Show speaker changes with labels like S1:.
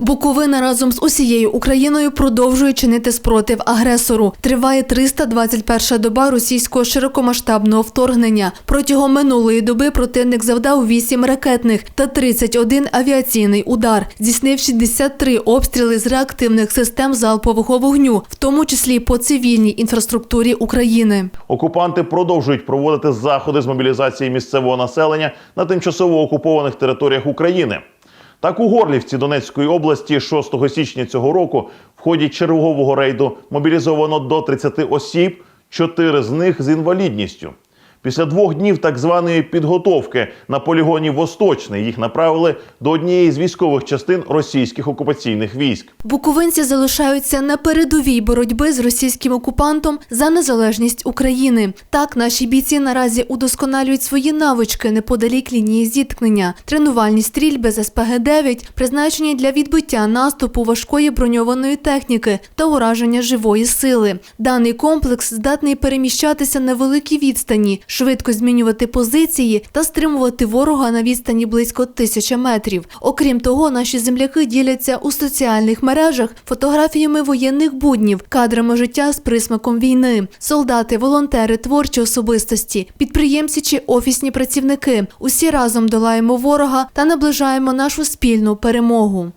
S1: Буковина разом з усією Україною продовжує чинити спротив агресору. Триває 321 доба російського широкомасштабного вторгнення. Протягом минулої доби противник завдав 8 ракетних та 31 авіаційний удар, здійснив 63 обстріли з реактивних систем залпового вогню, в тому числі по цивільній інфраструктурі України.
S2: Окупанти продовжують проводити заходи з мобілізації місцевого населення на тимчасово окупованих територіях України. Так у Горлівці Донецької області 6 січня цього року в ході чергового рейду мобілізовано до 30 осіб, 4 з них з інвалідністю. Після двох днів так званої підготовки на полігоні Восточний їх направили до однієї з військових частин російських окупаційних військ.
S1: Буковинці залишаються на передовій боротьби з російським окупантом за незалежність України. Так, наші бійці наразі удосконалюють свої навички неподалік лінії зіткнення, тренувальні стрільби з СПГ-9, призначені для відбиття наступу важкої броньованої техніки та ураження живої сили. Даний комплекс здатний переміщатися на великій відстані, швидко змінювати позиції та стримувати ворога на відстані близько тисячі метрів. Окрім того, наші земляки діляться у соціальних мережах фотографіями воєнних буднів, кадрами життя з присмаком війни. Солдати, волонтери, творчі особистості, підприємці чи офісні працівники. Усі разом долаємо ворога та наближаємо нашу спільну перемогу.